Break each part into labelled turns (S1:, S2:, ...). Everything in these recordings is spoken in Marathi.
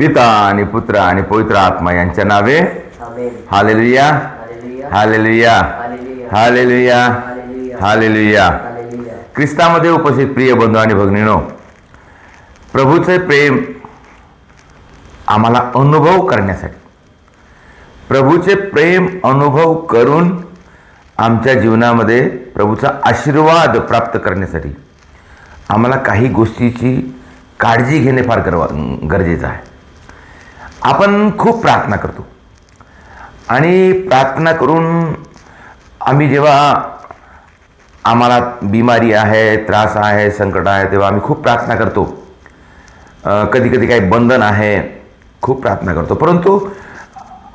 S1: पिता आणि पुत्र आणि पवित्र आत्मा यांच्या नावे. हालेलुया
S2: हालेलुया
S1: हालेलुया
S2: हालेलुया
S1: ख्रिस्तामध्ये उपस्थित प्रिय बंधू आणि भगिनीनो प्रभूचे प्रेम आम्हाला अनुभव करण्यासाठी प्रभूचे प्रेम अनुभव करून आमच्या जीवनामध्ये प्रभूचा आशीर्वाद प्राप्त करण्यासाठी आम्हाला काही गोष्टीची काळजी घेणे फार गरवा गरजेचं आहे. आपण खूप प्रार्थना करतो. आणि प्रार्थना करून आम्ही जेव्हा आम्हाला बिमारी आहे त्रास आहे संकट आहे तेव्हा आम्ही खूप प्रार्थना करतो. कधी कधी काही बंधन आहे खूप प्रार्थना करतो. परंतु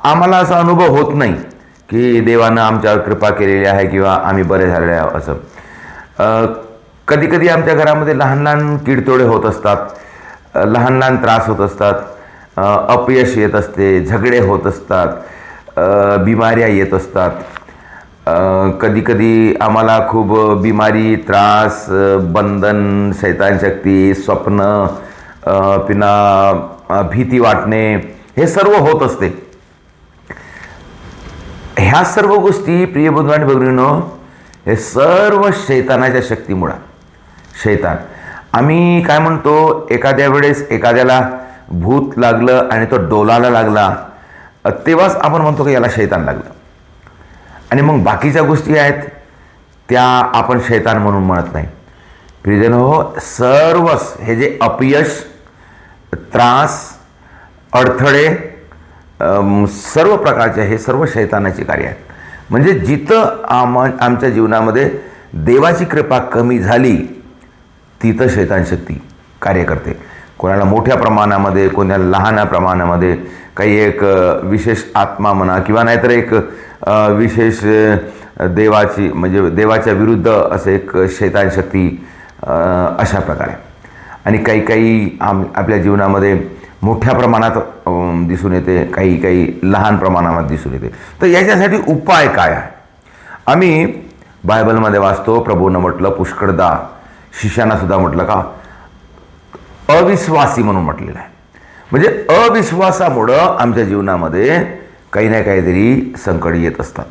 S1: आम्हाला असा अनुभव होत नाही की देवानं आमच्यावर कृपा केलेली आहे किंवा आम्ही बरे झालेले आहे असं. कधी कधी आमच्या घरामध्ये लहान लहान किडतोडे होत असतात. लहान लहान त्रास होत असतात. अपयश येत असते झगडे होत असतात बिमाऱ्या येत असतात. कधीकधी आम्हाला खूप बिमारी त्रास बंधन शैतानशक्ती स्वप्न पिना भीती वाटणे हे सर्व होत असते. ह्या सर्व गोष्टी प्रिय बंधू आणि भगिनीनो हे सर्व शैतानाच्या शक्तीमुळं. शैतान. आम्ही काय म्हणतो एखाद्या वेळेस एखाद्याला भूत लागलं आणि तो डोलाला लागला तेव्हाच आपण म्हणतो की याला शैतान लागलं. आणि मग बाकीच्या गोष्टी आहेत त्या आपण शैतान म्हणून म्हणत नाही. प्रिजन हो सर्वच हे जे अपयश त्रास अडथळे सर्व प्रकारचे हे सर्व शैतानाची कार्य आहेत. म्हणजे जिथं आम आमच्या जीवनामध्ये देवाची कृपा कमी झाली तिथं शैतान शक्ती कार्य करते. कोणाला मोठ्या प्रमाणामध्ये कोणाला लहान प्रमाणामध्ये काही एक विशेष आत्मा म्हणा किंवा नाहीतर एक विशेष देवाची म्हणजे देवाच्या विरुद्ध असं एक शैतान शक्ती अशा प्रकारे. आणि काही काही आम आपल्या जीवनामध्ये मोठ्या प्रमाणात दिसून येते काही काही लहान प्रमाणामध्ये दिसून येते. तर याच्यासाठी उपाय काय आहे? आम्ही बायबलमध्ये वाचतो प्रभूनं म्हटलं पुष्कळदा शिष्यांनासुद्धा म्हटलं का अविश्वासी म्हणून म्हटलेलं आहे. म्हणजे अविश्वासामुळं आमच्या जीवनामध्ये काही ना काहीतरी संकट येत असतात.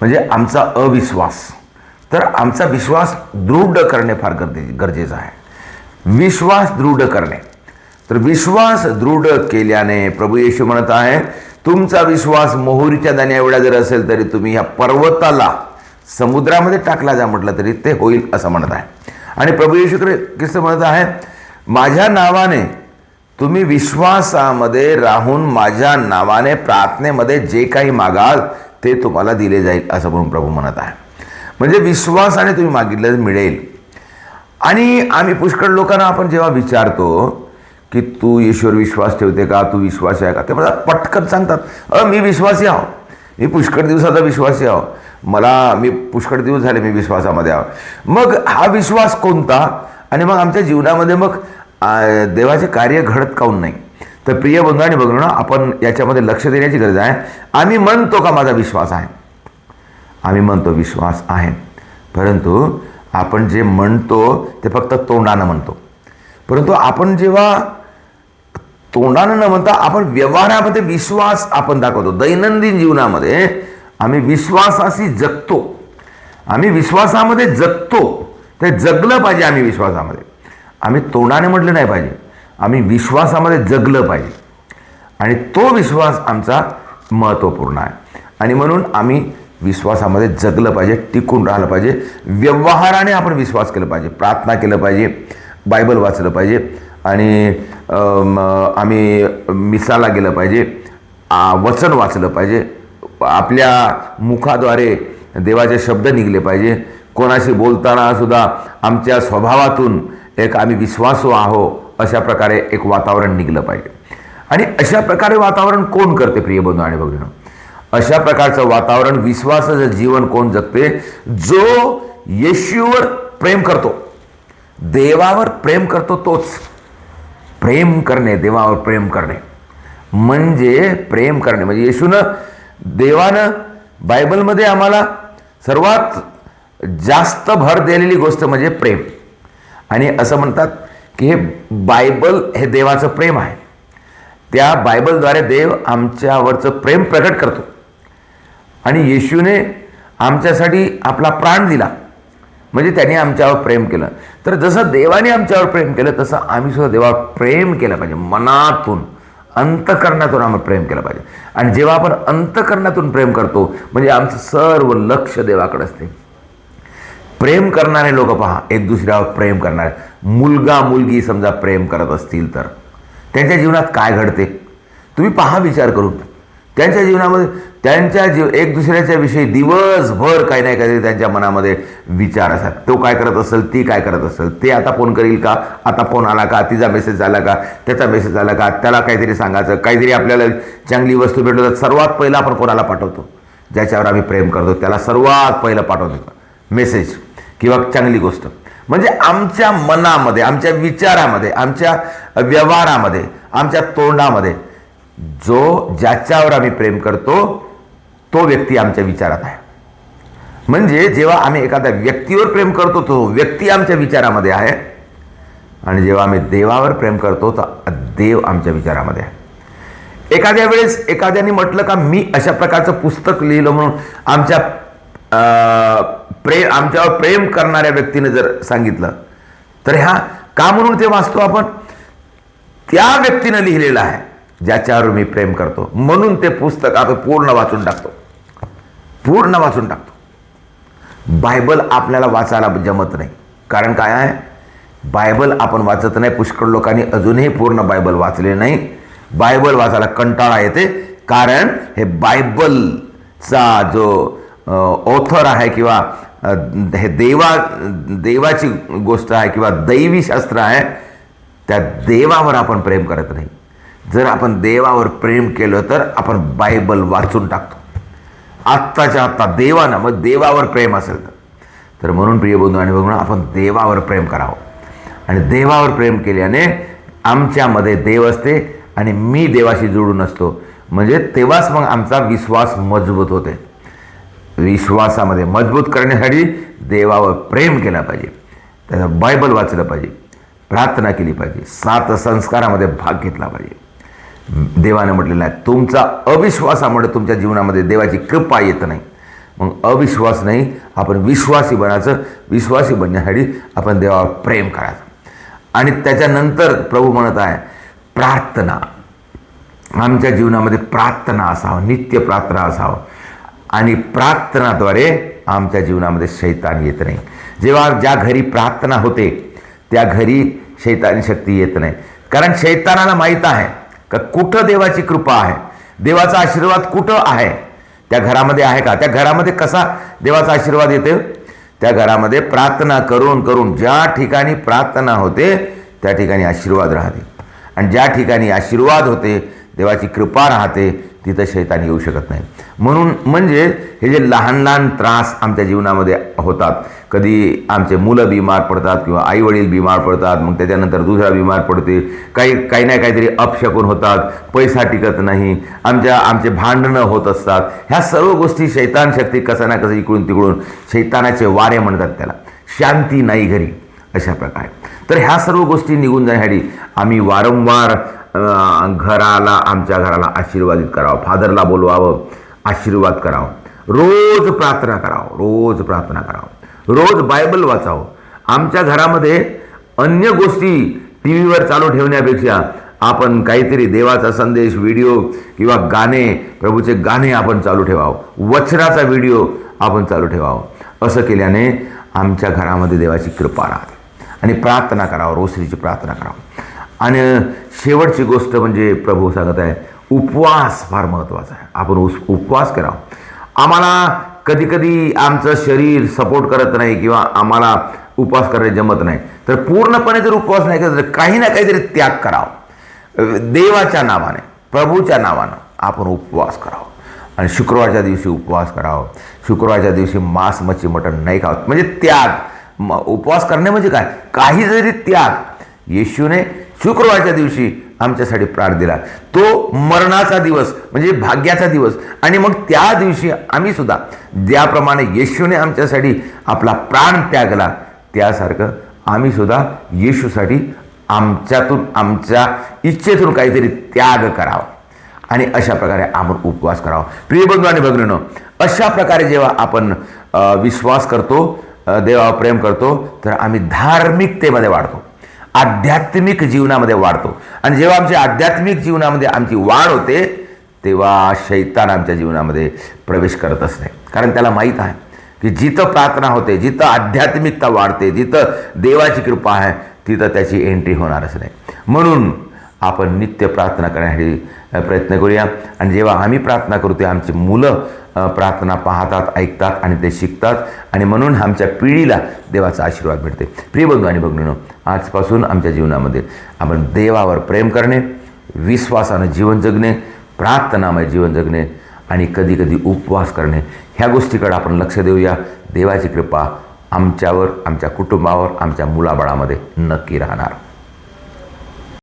S1: म्हणजे आमचा अविश्वास. तर आमचा विश्वास दृढ करणे फार गरजे गरजेचं आहे. विश्वास दृढ करणे. तर विश्वास दृढ केल्याने प्रभू येशू म्हणत आहे तुमचा विश्वास मोहरीच्या दाण्याएवढा जर असेल तरी तुम्ही ह्या पर्वताला समुद्रामध्ये टाकला जा म्हटलं तरी ते होईल असं म्हणत आहे. आणि प्रभू येशू ख्रिस्त म्हणत आहे माझ्या नावाने तुम्ही विश्वासामध्ये राहून माझ्या नावाने प्रार्थनेमध्ये जे काही मागाल ते तुम्हाला दिले जाईल असं म्हणून प्रभू म्हणत आहे. म्हणजे विश्वासाने तुम्ही मागितलं मिळेल. आणि आम्ही पुष्कळ लोकांना आपण जेव्हा विचारतो की तू ईश्वर विश्वास ठेवते का? तू विश्वास आहे का? ते मला पटकन सांगतात. अ मी विश्वासी आहो. मी पुष्कळ दिवसाचा विश्वासी आहो. मला मी पुष्कळ दिवस झाले मी विश्वासामध्ये आहो. मग हा विश्वास कोणता? आणि मग आमच्या जीवनामध्ये मग देवाचे कार्य घडत काऊन नाही? तर प्रिय बंधू आणि बघणं आपण याच्यामध्ये लक्ष देण्याची गरज आहे. आम्ही म्हणतो का माझा विश्वास आहे? आम्ही म्हणतो विश्वास आहे. परंतु आपण जे म्हणतो ते फक्त तोंडानं म्हणतो. परंतु आपण जेव्हा तोंडानं न म्हणता आपण व्यवहारामध्ये विश्वास आपण दाखवतो. दैनंदिन जीवनामध्ये आम्ही विश्वासाशी जगतो. आम्ही विश्वासामध्ये जगतो. ते जगलं पाहिजे आम्ही विश्वासामध्ये. आम्ही तोंडाने म्हटलं नाही पाहिजे. आम्ही विश्वासामध्ये जगलं पाहिजे. आणि तो विश्वास आमचा महत्त्वपूर्ण आहे. आणि म्हणून आम्ही विश्वासामध्ये जगलं पाहिजे टिकून राहिलं पाहिजे. व्यवहाराने आपण विश्वास केलं पाहिजे प्रार्थना केलं पाहिजे बायबल वाचलं पाहिजे. आणि आम्ही मिसाला गेलं पाहिजे. वचन वाचलं पाहिजे. आपल्या मुखाद्वारे देवाचे शब्द निघले पाहिजे. कोणाशी बोलताना सुद्धा आमच्या स्वभावातून एक आम्ही विश्वासू आहो अशा प्रकारे एक वातावरण निघलं पाहिजे. आणि अशा प्रकारे वातावरण कोण करते प्रिय बंधू आणि भगिनीनो? अशा प्रकारचं वातावरण विश्वासाचं जीवन कोण जगते? जो येशूवर प्रेम करतो देवावर प्रेम करतो तोच. प्रेम करणे देवावर प्रेम करणे. म्हणजे प्रेम करणे. म्हणजे येशूनं देवानं बायबलमध्ये आम्हाला सर्वात जास्त भर दिलेली गोष्ट म्हणजे प्रेम. आणि असं म्हणतात की हे बायबल हे देवाचं प्रेम आहे. त्या बायबलद्वारे देव आमच्यावरचं प्रेम प्रकट करतो. आणि येशूने आमच्यासाठी आपला प्राण दिला. म्हणजे त्याने आमच्यावर प्रेम केलं. तर जसं देवाने आमच्यावर प्रेम केलं तसं आम्ही सुद्धा देवावर प्रेम केलं पाहिजे. मनातून अंतकरणातून आम्ही प्रेम केलं पाहिजे. आणि जेव्हा आपण अंतकरणातून प्रेम करतो म्हणजे आमचं सर्व लक्ष देवाकडे असते. प्रेम करणारे लोक पहा एक दुसऱ्यावर प्रेम करणारे. मुलगा मुलगी समजा प्रेम करत असतील तर त्यांच्या जीवनात काय घडते? तुम्ही पहा विचार करून. त्यांच्या जीवनामध्ये त्यांच्या जीव एक दुसऱ्याच्या विषयी दिवसभर काही नाही काहीतरी त्यांच्या मनामध्ये विचार असतात. तो काय करत असेल ती काय करत असेल ते आता फोन करील का? आता फोन आला का? तिचा मेसेज आला का? त्याचा मेसेज आला का? त्याला काहीतरी सांगायचं काहीतरी आपल्याला चांगली वस्तू भेटलं तर सर्वात पहिला आपण कोणाला पाठवतो? ज्याच्यावर आम्ही प्रेम करतो त्याला सर्वात पहिलं पाठवतो. मेसेज किंवा चांगली गोष्ट. म्हणजे आमच्या मनामध्ये आमच्या विचारामध्ये आमच्या व्यवहारामध्ये आमच्या तोंडामध्ये जो ज्याच्यावर आम्ही प्रेम करतो तो व्यक्ती आमच्या विचारात आहे. म्हणजे जेव्हा आम्ही एखाद्या व्यक्तीवर प्रेम करतो तो व्यक्ती आमच्या विचारामध्ये आहे. आणि जेव्हा आम्ही देवावर प्रेम करतो तर देव आमच्या विचारामध्ये आहे. एखाद्या वेळेस एखाद्याने म्हटलं का मी अशा प्रकारचं पुस्तक लिहिलं म्हणून आमच्या प्रेम आमच्यावर प्रेम करणाऱ्या व्यक्तीने जर सांगितलं तर ह्या का म्हणून ते वाचतो आपण? त्या व्यक्तीनं लिहिलेलं आहे ज्याच्यावर मी प्रेम करतो. म्हणून ते पुस्तक आपण पूर्ण वाचून टाकतो. पूर्ण वाचून टाकतो. बायबल आपल्याला वाचायला जमत नाही. कारण काय आहे? बायबल आपण वाचत नाही. पुष्कळ लोकांनी अजूनही पूर्ण बायबल वाचले नाही. बायबल वाचायला कंटाळा येते. कारण हे बायबलचा जो ऑथर आहे किंवा हे देवा देवाची गोष्ट आहे किंवा दैवी शास्त्र आहे त्या देवावर आपण प्रेम करत नाही. जर आपण देवावर प्रेम केलं तर आपण बायबल वाचून टाकतो. आत्ताच्या आत्ता देवानं मग देवावर प्रेम असेल तर. तर म्हणून प्रिय बंधू आणि बघून आपण देवावर प्रेम करावं. आणि देवावर प्रेम केल्याने आमच्यामध्ये देव असते आणि मी देवाशी जोडून असतो. म्हणजे तेव्हाच मग आमचा विश्वास मजबूत होते. विश्वासामध्ये मजबूत करण्यासाठी देवावर प्रेम केला पाहिजे. त्याचं बायबल वाचलं पाहिजे. प्रार्थना केली पाहिजे. सात संस्कारामध्ये भाग घेतला पाहिजे. देवाने म्हटलेलं आहे तुमचा अविश्वासामुळे तुमच्या जीवनामध्ये देवाची कृपा येत नाही. मग अविश्वास नाही आपण विश्वासी बनायचं. विश्वासी बनण्यासाठी आपण देवावर प्रेम करायचं. आणि त्याच्यानंतर प्रभू म्हणत आहे प्रार्थना. आमच्या जीवनामध्ये प्रार्थना असावं नित्य प्रार्थना असावं. आणि प्रार्थनाद्वारे आमच्या जीवनामध्ये शैतान येत नाही. जेव्हा ज्या घरी प्रार्थना होते त्या घरी शैतानी शक्ती येत नाही. कारण शैतानाला माहीत आहे का कुठं देवाची कृपा आहे? देवाचा आशीर्वाद कुठं आहे? त्या घरामध्ये आहे का? त्या घरामध्ये कसा देवाचा आशीर्वाद येते? त्या घरामध्ये प्रार्थना करून करून ज्या ठिकाणी प्रार्थना होते त्या ठिकाणी आशीर्वाद राहते. आणि ज्या ठिकाणी आशीर्वाद होते देवाची कृपा राहते तिथं शैतान येऊ शकत नाही. म्हणून म्हणजे हे जे लहान लहान त्रास आमच्या जीवनामध्ये होतात कधी आमचे मुलं बिमार पडतात किंवा आई वडील बिमार पडतात मग त्याच्यानंतर दुसरा बिमार पडते काही काही ना काहीतरी अपशकून होतात पैसा टिकत नाही आमच्या आमचे भांडणं होत असतात. ह्या सर्व गोष्टी शैतान शक्ती कसं ना कसं इकडून तिकडून शैतानाचे वारे म्हणतात त्याला. शांती नाही घरी अशा प्रकारे. तर ह्या सर्व गोष्टी निघून जाण्यासाठी आम्ही वारंवार घराला आमच्या घराला आशीर्वादित करावं. फादरला बोलवावं आशीर्वाद करावं. रोज प्रार्थना करावं रोज प्रार्थना करावं. रोज बायबल वाचावं. आमच्या घरामध्ये अन्य गोष्टी टी व्हीवर चालू ठेवण्यापेक्षा आपण काहीतरी देवाचा संदेश व्हिडिओ किंवा गाणे प्रभूचे गाणे आपण चालू ठेवावं. वचनाचा व्हिडिओ आपण चालू ठेवावं. असं केल्याने आमच्या घरामध्ये देवाची कृपा राहते. आणि प्रार्थना करावं रोसरीची प्रार्थना करावं. आणि शेवटची गोष्ट म्हणजे प्रभू सांगत आहे उपवास फार महत्त्वाचा आहे. आपण उस उपवास करावं आम्हाला कधीकधी आमचं शरीर सपोर्ट करत नाही किंवा आम्हाला उपवास करायला जमत नाही. तर पूर्णपणे जर उपवास नाही केला तर काही ना काहीतरी त्याग करावं. देवाच्या नावाने प्रभूच्या नावानं आपण उपवास करावं. आणि शुक्रवारच्या दिवशी उपवास करावं. शुक्रवारच्या दिवशी मांस मच्छी मटण नाही खावं म्हणजे त्याग. म उपवास करणे म्हणजे काय? काही जरी त्याग येशूने शुक्रवारच्या दिवशी आमच्यासाठी प्राण दिला. तो मरणाचा दिवस म्हणजे भाग्याचा दिवस. आणि मग त्या दिवशी आम्ही सुद्धा ज्याप्रमाणे येशूने आमच्यासाठी आपला प्राण त्यागला त्यासारखं आम्ही सुद्धा येशूसाठी आमच्यातून आमच्या इच्छेतून काहीतरी त्याग करावा. आणि अशा प्रकारे आपण उपवास करावा. प्रिय बंधू आणि भगिनीनं अशा प्रकारे जेव्हा आपण विश्वास करतो देवावर प्रेम करतो तर आम्ही धार्मिकतेमध्ये वाढतो. आध्यात्मिक जीवनामध्ये वाढतो. आणि जेव्हा आमच्या आध्यात्मिक जीवनामध्ये आमची वाढ होते तेव्हा शैतान आमच्या जीवनामध्ये प्रवेश करतच नाही. कारण त्याला माहीत आहे की जिथं प्रार्थना होते जिथं आध्यात्मिकता वाढते जिथं देवाची कृपा आहे तिथं त्याची एंट्री होणारच नाही. म्हणून आपण नित्य प्रार्थना करण्यासाठी प्रयत्न करूया. आणि जेव्हा आम्ही प्रार्थना करू ते आमची मुलं प्रार्थना पाहतात ऐकतात आणि ते शिकतात. आणि म्हणून आमच्या पिढीला देवाचा आशीर्वाद मिळते प्रिय बंधू आणि भगिनीनो आजपासून आमच्या जीवनामध्ये आपण देवावर प्रेम करणे विश्वासानं जीवन जगणे प्रार्थनामय जीवन जगणे आणि कधी कधी उपवास करणे ह्या गोष्टीकडे आपण लक्ष देऊया. देवाची कृपा आमच्यावर आमच्या कुटुंबावर आमच्या मुलाबाळामध्ये नक्की राहणार.